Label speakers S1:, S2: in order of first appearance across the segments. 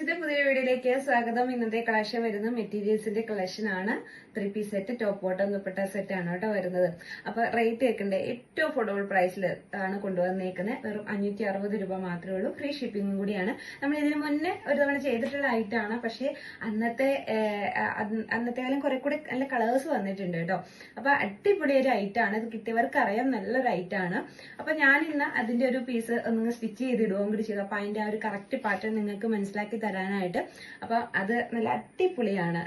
S1: മെറ്റീരിയൽസിന്റെ പുതിയ വീഡിയോയിലേക്ക് സ്വാഗതം. ഇന്നത്തെ കളക്ഷൻ വരുന്ന മെറ്റീരിയൽസിന്റെ കളക്ഷൻ ആണ്. Three piece set top bottom dupatta set ആണ് കേട്ടോ വരുന്നത്. അപ്പൊ റേറ്റ് വെക്കണ്ടേ ഏറ്റവും അഫോർഡബിൾ പ്രൈസിൽ ആണ് കൊണ്ടുവന്നേക്കുന്നത് വെറും അഞ്ഞൂറ്റി അറുപത് രൂപ മാത്രമേ ഉള്ളൂ. ഫ്രീ ഷിപ്പിംഗും കൂടിയാണ്. നമ്മൾ ഇതിനു മുന്നേ ഒരു തവണ ചെയ്തിട്ടുള്ള ഐറ്റമാണ് പക്ഷേ അന്നത്തെ അന്നത്തെ കാലം കുറെ കൂടി നല്ല കളേഴ്സ് വന്നിട്ടുണ്ട് കേട്ടോ. അപ്പൊ അടിപൊളി ഒരു ഐറ്റാണ് ഇത് കിട്ടിയവർക്ക് അറിയാം. നല്ലൊരു ഐറ്റമാണ് അപ്പൊ ഞാൻ ഇന്ന് അതിന്റെ ഒരു പീസ് ഒന്ന് സ്റ്റിച്ച് ചെയ്തിടുകയും കൂടി ചെയ്തു. അപ്പൊ അതിന്റെ ആ ഒരു കറക്റ്റ് പാറ്റേൺ നിങ്ങൾക്ക് മനസ്സിലാക്കി തരാനായിട്ട് അപ്പൊ അത് നല്ല അടിപൊളിയാണ്.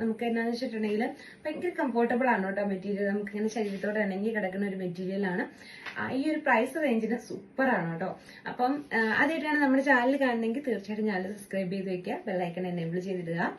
S1: നമുക്ക് എന്നാന്ന് വെച്ചിട്ടുണ്ടെങ്കിൽ ഭയങ്കര കംഫോർട്ടബിൾ ആണ് കേട്ടോ മെറ്റീരിയൽ നമുക്ക് ഇങ്ങനെ ശരീരത്തോടെ ഇണങ്ങി കിടക്കുന്ന ഒരു മെറ്റീരിയൽ ആണ്. ഈ ഒരു പ്രൈസ് റേഞ്ചിന് സൂപ്പർ ആണ് കേട്ടോ. അപ്പം അതായിട്ടാണ് നമ്മുടെ ചാനൽ കാണുന്നെങ്കിൽ തീർച്ചയായിട്ടും ചാനൽ സബ്സ്ക്രൈബ് ചെയ്ത് വെക്കുക. Bell icon enable ചെയ്തിടുക.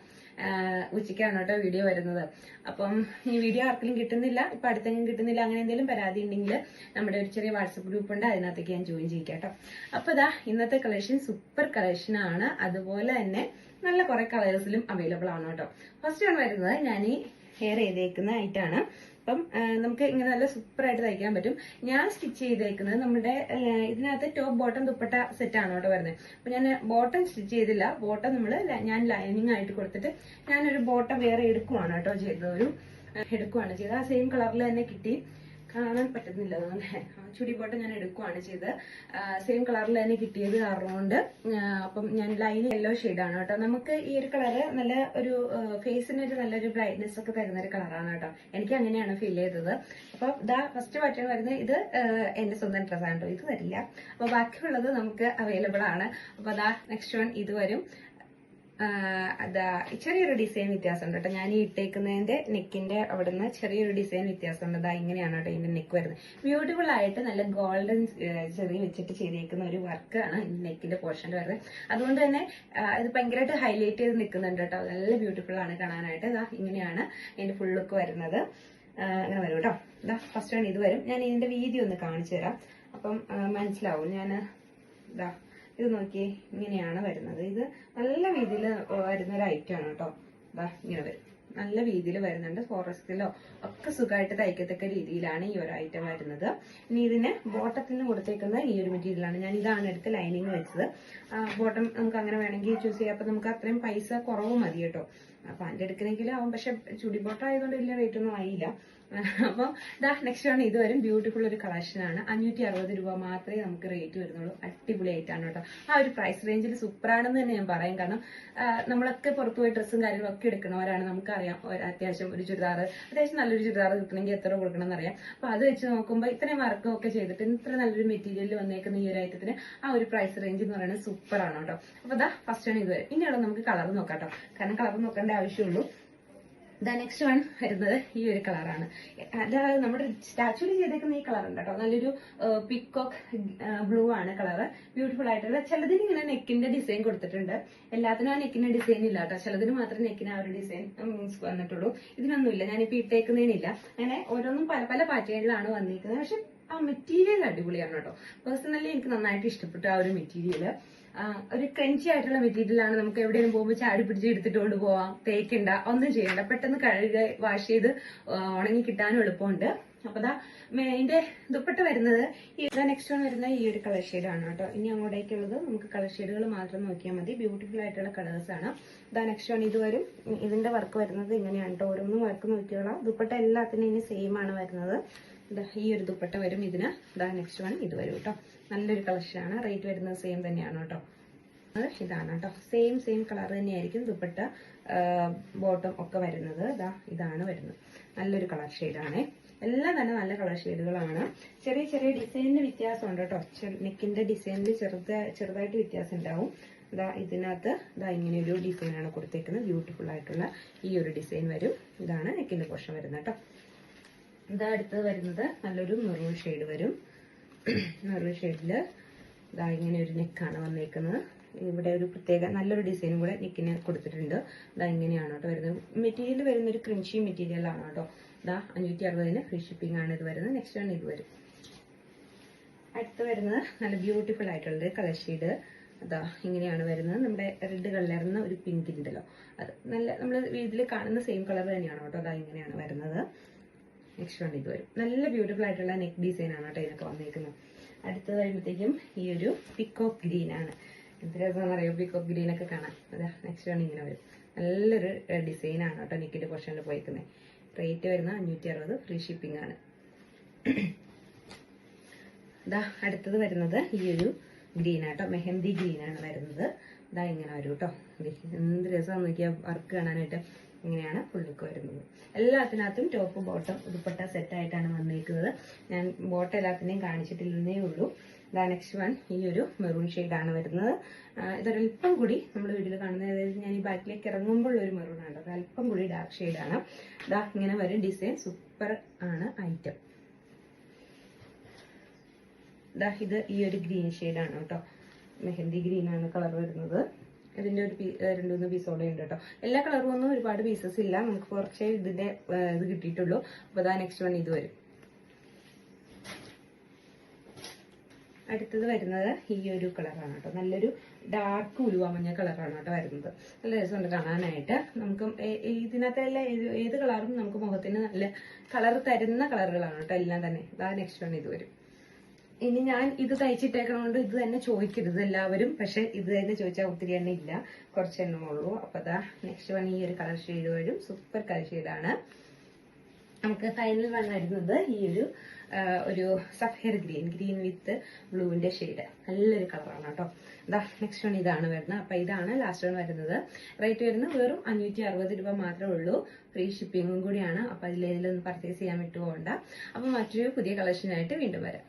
S1: ഉച്ചയ്ക്കാണ് കേട്ടോ വീഡിയോ വരുന്നത്. അപ്പം ഈ വീഡിയോ ആർക്കെങ്കിലും കിട്ടുന്നില്ല ഇപ്പൊ അടുത്തെങ്കിലും കിട്ടുന്നില്ല അങ്ങനെ എന്തെങ്കിലും പരാതി ഉണ്ടെങ്കിൽ നമ്മുടെ ഒരു ചെറിയ വാട്സപ്പ് ഗ്രൂപ്പ് ഉണ്ട്. അതിനകത്തേക്ക് ഞാൻ ജോയിൻ ചെയ്യിക്കാം കേട്ടോ. അപ്പൊ ഇതാ ഇന്നത്തെ കളക്ഷൻ സൂപ്പർ കളക്ഷൻ ആണ്. അതുപോലെ തന്നെ നല്ല കുറെ കളേഴ്സിലും അവൈലബിൾ ആണ് കേട്ടോ. ഫസ്റ്റ് ആണ് വരുന്നത് ഞാൻ ഈ ഹെയർ ചെയ്തേക്കുന്ന ഐറ്റാണ് അപ്പം നമുക്ക് ഇങ്ങനെ നല്ല സൂപ്പർ ആയിട്ട് തയ്ക്കാൻ പറ്റും. ഞാൻ സ്റ്റിച്ച് ചെയ്തേക്കുന്നത് നമ്മുടെ ഇതിനകത്ത് ടോപ്പ് ബോട്ടം ദുപ്പട്ട സെറ്റ് ആണ് കേട്ടോ വരുന്നത്. അപ്പൊ ഞാൻ ബോട്ടം സ്റ്റിച്ച് ചെയ്തില്ല. ബോട്ടം നമ്മൾ ഞാൻ ലൈനിങ് ആയിട്ട് കൊടുത്തിട്ട് ഞാനൊരു ബോട്ടം വേറെ എടുക്കുവാണ് കേട്ടോ ചെയ്തത്. ഒരു എടുക്കുവാണ് ചെയ്തത്. ആ സെയിം കളറിൽ തന്നെ കിട്ടി. കാണാൻ പറ്റുന്നില്ല അതുകൊണ്ട് ചുടി ബോട്ടം ഞാൻ എടുക്കുവാണ് ചെയ്ത് സെയിം കളറിൽ തന്നെ കിട്ടിയത് കാരണമുണ്ട് അപ്പം ഞാൻ ലൈൻ യെല്ലോ ആണ് കേട്ടോ. നമുക്ക് ഈ ഒരു കളറ് നല്ല ഒരു ഫേസിന് ഒരു നല്ലൊരു ബ്രൈറ്റ്നെസ് ഒക്കെ തരുന്ന ഒരു കളറാണ് കേട്ടോ. എനിക്ക് അങ്ങനെയാണ് ഫീൽ ചെയ്തത്. അപ്പൊ ഇതാ ഫസ്റ്റ് പാറ്റേൺ വരുന്നത് ഇത് എന്റെ സ്വന്തം ഡ്രസ്സാണ് കേട്ടോ. ഇത് വരില്ല. അപ്പൊ ബാക്കിയുള്ളത് നമുക്ക് അവൈലബിൾ ആണ്. അപ്പൊ അതാ നെക്സ്റ്റ് വൺ ഇത് വരും. അതാ ചെറിയൊരു ഡിസൈൻ വ്യത്യാസമുണ്ട് കേട്ടോ. ഞാൻ ഈ ഇട്ടേക്കുന്നതിന്റെ നെക്കിന്റെ അവിടുന്ന് ചെറിയൊരു ഡിസൈൻ വ്യത്യാസമുണ്ട്. അതാ ഇങ്ങനെയാണ് കേട്ടോ ഇതിന്റെ നെക്ക് വരുന്നത്. ബ്യൂട്ടിഫുൾ ആയിട്ട് നല്ല ഗോൾഡൻ ചെറിയ വെച്ചിട്ട് ചെയ്തേക്കുന്ന ഒരു വർക്കാണ് നെക്കിന്റെ പോർഷൻ വരുന്നത്. അതുകൊണ്ട് തന്നെ ഇത് ഭയങ്കരമായിട്ട് ഹൈലൈറ്റ് ചെയ്ത് നിൽക്കുന്നുണ്ട് കേട്ടോ. നല്ല ബ്യൂട്ടിഫുൾ ആണ് കാണാനായിട്ട്. ഇതാ ഇങ്ങനെയാണ് ഇതിന്റെ ഫുൾ ലുക്ക് വരുന്നത്. അങ്ങനെ വരും കേട്ടോ. ഇതാ ഫസ്റ്റ് ആണ് ഇത് വരും. ഞാൻ ഇതിന്റെ വീതി ഒന്ന് കാണിച്ചു തരാം. അപ്പം മനസ്സിലാവും. ഞാൻ ഇതാ ഇത് നോക്കി ഇങ്ങനെയാണ് വരുന്നത്. ഇത് നല്ല രീതിയിൽ വരുന്ന ഒരു ഐറ്റം ആണ് കേട്ടോ ഇങ്ങനെ വരും. നല്ല രീതിയിൽ വരുന്നുണ്ട് ഫോറസ്റ്റിലോ ഒക്കെ സുഖമായിട്ട് തയ്ക്കത്തക്ക രീതിയിലാണ് ഈ ഒരു ഐറ്റം വരുന്നത്. ഇനി ഇതിന് ബോട്ടത്തിന് കൊടുത്തേക്കുന്ന ഈ ഒരു മെറ്റീരിയലാണ് ഞാൻ ഇതാണ് എടുത്ത് ലൈനിങ് വെച്ചത്. ബോട്ടം നമുക്ക് അങ്ങനെ വേണമെങ്കിൽ ചൂസ് ചെയ്യാം. അപ്പൊ നമുക്ക് അത്രയും പൈസ കുറവ് മതി കേട്ടോ അപ്പൊ അതിന്റെ എടുക്കണമെങ്കിലും ആവും. പക്ഷെ ചുടി ബോട്ടം ആയതുകൊണ്ട് വലിയ റേറ്റ് ഒന്നും ആയില്ല. അപ്പം ഇതാ നെക്സ്റ്റ് ആണ് ഇത് വരും. ബ്യൂട്ടിഫുൾ ഒരു കളക്ഷൻ ആണ്. അഞ്ഞൂറ്റി അറുപത് രൂപ മാത്രമേ നമുക്ക് റേറ്റ് വരുന്നുള്ളൂ. അടിപൊളിയായിട്ടാണ് കേട്ടോ. ആ ഒരു പ്രൈസ് റേഞ്ചിൽ സൂപ്പറാണെന്ന് തന്നെ ഞാൻ പറയും. കാരണം നമ്മളൊക്കെ പുറത്തു പോയി ഡ്രസ്സും കാര്യങ്ങളും ഒക്കെ എടുക്കണവരാണ് നമുക്കറിയാം അത്യാവശ്യം ഒരു ചുരിദാർ അത്യാവശ്യം നല്ലൊരു ചുരിദാർ കിട്ടണമെങ്കിൽ എത്ര കൊടുക്കണം എന്നറിയാം. അപ്പൊ അത് വെച്ച് നോക്കുമ്പോൾ ഇത്രയും വർക്കും ഒക്കെ ചെയ്തിട്ട് ഇത്ര നല്ലൊരു മെറ്റീരിയലിൽ വന്നേക്കുന്ന ഈ ഒരു ഐറ്റത്തിന് ആ ഒരു പ്രൈസ് റേഞ്ച് എന്ന് പറയുന്നത് സൂപ്പറാണ് കേട്ടോ. അപ്പൊ ഇതാ ഫസ്റ്റ് ആണ് ഇതുവരെ വരും. ഇനിയുള്ള നമുക്ക് കളർ നോക്കാം കേട്ടോ. കാരണം കളർ നോക്കേണ്ട ആവശ്യമുള്ളൂ. ദ നെക്സ്റ്റ് വൺ വരുന്നത് ഈ ഒരു കളറാണ്. അതായത് നമ്മുടെ സ്റ്റാച്ചുവിൽ ചെയ്തേക്കുന്ന ഈ കളർ ഉണ്ട് കേട്ടോ നല്ലൊരു പിക്കോക്ക് ബ്ലൂ ആണ് കളർ ബ്യൂട്ടിഫുൾ ആയിട്ടുള്ള. ചിലതിന് ഇങ്ങനെ നെക്കിന്റെ ഡിസൈൻ കൊടുത്തിട്ടുണ്ട്. എല്ലാത്തിനും ആ നെക്കിന്റെ ഡിസൈൻ ഇല്ല കേട്ടോ ചിലതിന് മാത്രമേ നെക്കിന് ആ ഒരു ഡിസൈൻ മീൻസ് വന്നിട്ടുള്ളൂ. ഇതിനൊന്നുമില്ല. ഞാനിപ്പോ ഇട്ടേക്കുന്നതിനില്ല. അങ്ങനെ ഓരോന്നും പല പല പാറ്റേണിലാണ് വന്നിരിക്കുന്നത്. പക്ഷെ മെറ്റീരിയൽ അടിപൊളിയാണ് കേട്ടോ. പേഴ്സണലി എനിക്ക് നന്നായിട്ട് ഇഷ്ടപ്പെട്ടു ആ ഒരു മെറ്റീരിയൽ ഒരു ക്രഞ്ചി ആയിട്ടുള്ള മെറ്റീരിയലാണ് നമുക്ക് എവിടെയും പോകുമ്പോൾ ചാടി പിടിച്ച് എടുത്തിട്ട് കൊണ്ടുപോവാം തേക്കണ്ട ഒന്നും ചെയ്യണ്ട. പെട്ടെന്ന് കഴുകി വാഷ് ചെയ്ത് ഉണങ്ങി കിട്ടാനും എളുപ്പമുണ്ട്. അപ്പൊ ദാ ഇതിന്റെ ദുപ്പട്ട വരുന്നത് ഈ നെക്സ്റ്റ് വൺ വരുന്ന ഈ ഒരു കളർ ഷെയ്ഡാണ് കേട്ടോ. ഇനി അങ്ങോട്ടേക്കുള്ളത് നമുക്ക് കളർ ഷെയ്ഡുകൾ മാത്രം നോക്കിയാൽ മതി. ബ്യൂട്ടിഫുൾ ആയിട്ടുള്ള കളേഴ്സ് ആണ്. ഇതാ നെക്സ്റ്റ് വൺ ഇത് വരും. ഇതിന്റെ വർക്ക് വരുന്നത് ഇങ്ങനെയാണ് കേട്ടോ. ഓരോന്നും വർക്ക് നോക്കിയോളാം. ദുപ്പട്ട എല്ലാത്തിനും ഇനി സെയിം ആണ് വരുന്നത്. ദാ ഈ ഒരു ദുപ്പട്ട വരും. ഇതിന് ഇതാ നെക്സ്റ്റ് വൺ ഇത് വരും കേട്ടോ. നല്ലൊരു കളക്ഷനാണ് റേറ്റ് വരുന്നത് സെയിം തന്നെയാണ് കേട്ടോ. ഇതാണ് കേട്ടോ. സെയിം സെയിം കളർ തന്നെയായിരിക്കും ദുപ്പട്ട ബോട്ടം ഒക്കെ വരുന്നത്. ഇതാ ഇതാണ് വരുന്നത്. നല്ലൊരു കളർ ഷെയ്ഡാണ് എല്ലാം തന്നെ നല്ല കളർ ഷെയ്ഡുകളാണ് ചെറിയ ചെറിയ ഡിസൈനിന് വ്യത്യാസമുണ്ട് കേട്ടോ. നെക്കിന്റെ ഡിസൈനിൽ ചെറുത ചെറുതായിട്ട് വ്യത്യാസം ഉണ്ടാവും. ഇതാ ഇതിനകത്ത് ഇതാ ഇങ്ങനെ ഒരു ഡിസൈനാണ് കൊടുത്തേക്കുന്നത്. ബ്യൂട്ടിഫുൾ ആയിട്ടുള്ള ഈ ഒരു ഡിസൈൻ വരും. ഇതാണ് നെക്കിന്റെ പോർഷൻ വരുന്നത് കേട്ടോ. ഇതാ അടുത്തത് വരുന്നത് നല്ലൊരു മെറൂൺ ഷെയ്ഡ് വരും. മെറൂൺ ഷെയ്ഡിൽ ഇതാ ഇങ്ങനെ ഒരു നെക്കാണ് വന്നേക്കുന്നത്. ഇവിടെ ഒരു പ്രത്യേക നല്ലൊരു ഡിസൈനും കൂടെ നെക്കിന് കൊടുത്തിട്ടുണ്ട്. ഇതാ ഇങ്ങനെയാണ് കേട്ടോ വരുന്നത്. മെറ്റീരിയൽ വരുന്ന ഒരു ക്രിഞ്ചി മെറ്റീരിയൽ ആണ് കേട്ടോ. ഇതാ അഞ്ഞൂറ്റി അറുപതിന് ഫ്രീ ഷിപ്പിംഗ് ആണ് ഇത് വരുന്നത്. നെക്സ്റ്റ് ആണ് ഇത് വരും. അടുത്ത് വരുന്നത് നല്ല ബ്യൂട്ടിഫുൾ ആയിട്ടുള്ള കളർ ഷെയ്ഡ് അതാ ഇങ്ങനെയാണ് വരുന്നത്. നമ്മുടെ റെഡ് കളറിന് ഒരു പിങ്ക് ഉണ്ടല്ലോ അത് നല്ല നമ്മൾ ഇതിൽ കാണുന്ന സെയിം കളർ തന്നെയാണ് കേട്ടോ. അതാ ഇങ്ങനെയാണ് വരുന്നത്. നെക്സ്റ്റ് വൺ വരും. നല്ല ബ്യൂട്ടിഫുൾ ആയിട്ടുള്ള നെക്ക് ഡിസൈൻ ആണ് കേട്ടോ ഇതിനൊക്കെ വന്നേക്കുന്നത്. അടുത്തത് കഴിയുമ്പോഴത്തേക്കും ഈ ഒരു പിക്കോക്ക് ഗ്രീൻ ആണ്. എന്ത് രസമാണെന്ന് അറിയോ? പിക്കോക്ക് ഗ്രീൻ ഒക്കെ കാണാം അതാ നെക്സ്റ്റ് വൺ ഇങ്ങനെ വരും. നല്ലൊരു ഡിസൈൻ ആണ് കേട്ടോ നെക്കിന്റെ പോർഷനിൽ പോയിക്കുന്നത് റേറ്റ് വരുന്നത് അഞ്ഞൂറ്റി അറുപത് ഫ്രീ ഷിപ്പിംഗ് ആണ്. ഇതാ അടുത്തത് വരുന്നത് ഈ ഒരു ഗ്രീൻ ആട്ടോ മെഹന്തി ഗ്രീൻ ആണ് വരുന്നത്. ഇതാ ഇങ്ങനെ വരും കേട്ടോ. എന്ത് രസമാണ് നോക്കിയാൽ വർക്ക് കാണാനായിട്ട്. ഇങ്ങനെയാണ് പുള്ളിക്ക് വരുന്നത്. എല്ലാത്തിനകത്തും ടോപ്പ് ബോട്ടം ഉൾപ്പെട്ട സെറ്റായിട്ടാണ് വന്നേക്കുന്നത്. ഞാൻ ബോട്ടം എല്ലാത്തിനെയും കാണിച്ചിട്ടില്ലെന്നേ ഉള്ളൂ. ദാ നെക്സ്റ്റ് വൺ ഈ ഒരു മെറൂൺ ആണ് വരുന്നത്. ഇതൊരല്പം കൂടി നമ്മൾ വീട്ടിൽ കാണുന്നത് അതായത് ഞാൻ ഈ ബാക്കിലേക്ക് ഇറങ്ങുമ്പോൾ ഒരു മെറൂൺ ആണ്. അത് അല്പം കൂടി ഡാർക്ക് ഷെയ്ഡാണ് ദാ ഇങ്ങനെ വരും ഡിസൈൻ സൂപ്പർ ആണ് ഐറ്റം ദാ ഇത് ഈ ഒരു ഗ്രീൻ ആണ് കേട്ടോ. മെഹന്തി ഗ്രീൻ ആണ് കളർ വരുന്നത്. ഇതിന്റെ ഒരു പീ- രണ്ട് മൂന്ന് പീസോടെ ഉണ്ട് കേട്ടോ. എല്ലാ കളറും ഒന്നും ഒരുപാട് പീസസ് ഇല്ല. നമുക്ക് കുറച്ചേ ഇതിന്റെ ഇത് കിട്ടിയിട്ടുള്ളൂ. അപ്പൊ അതാ നെക്സ്റ്റ് വൺ ഇത് വരും. അടുത്തത് വരുന്നത് ഈ ഒരു കളറാണ് കേട്ടോ. നല്ലൊരു ഡാർക്ക് ഉലുവ മഞ്ഞ കളറാണ് കേട്ടോ വരുന്നത്. നല്ല രസമുണ്ട് കാണാനായിട്ട്. നമുക്ക് ഏ- ഇതിനകത്തെ എല്ലാ ഏത് കളറും നമുക്ക് മുഖത്തിന് നല്ല കളർ തരുന്ന കളറുകളാണ് കേട്ടോ എല്ലാം തന്നെ. ഇതാ നെക്സ്റ്റ് വൺ ഇത് വരും. ഇനി ഞാൻ ഇത് തയ്ച്ചിട്ടേക്കണോണ്ട് ഇത് തന്നെ ചോദിക്കരുത് എല്ലാവരും. പക്ഷെ ഇത് തന്നെ ചോദിച്ചാൽ ഒത്തിരി എണ്ണ ഇല്ല. കുറച്ച് എണ്ണം ഉള്ളൂ. അപ്പൊ അതാ നെക്സ്റ്റ് വൺ ഈ ഒരു കളർ ഷെയ്ഡ് വരും. സൂപ്പർ കളർ ഷെയ്ഡാണ് നമുക്ക് ഫൈനൽ വൺ വരുന്നത് ഈ ഒരു ഒരു സഫയർ ഗ്രീൻ ഗ്രീൻ വിത്ത് ബ്ലൂവിന്റെ ഷെയ്ഡ് നല്ലൊരു കളറാണ് കേട്ടോ. ഇതാ നെക്സ്റ്റ് വൺ ഇതാണ് വരുന്നത്. അപ്പൊ ഇതാണ് ലാസ്റ്റ് വൺ വരുന്നത്. റേറ്റ് വരുന്നത് വെറും അഞ്ഞൂറ്റി അറുപത് രൂപ മാത്രമേ ഉള്ളൂ. ഫ്രീ ഷിപ്പിംഗും കൂടിയാണ്. അപ്പൊ അതിലേതിലൊന്നും പർച്ചേസ് ചെയ്യാൻ വിട്ടു പോകണ്ട അപ്പൊ മറ്റൊരു പുതിയ കളക്ഷനായിട്ട് വീണ്ടും വരാം.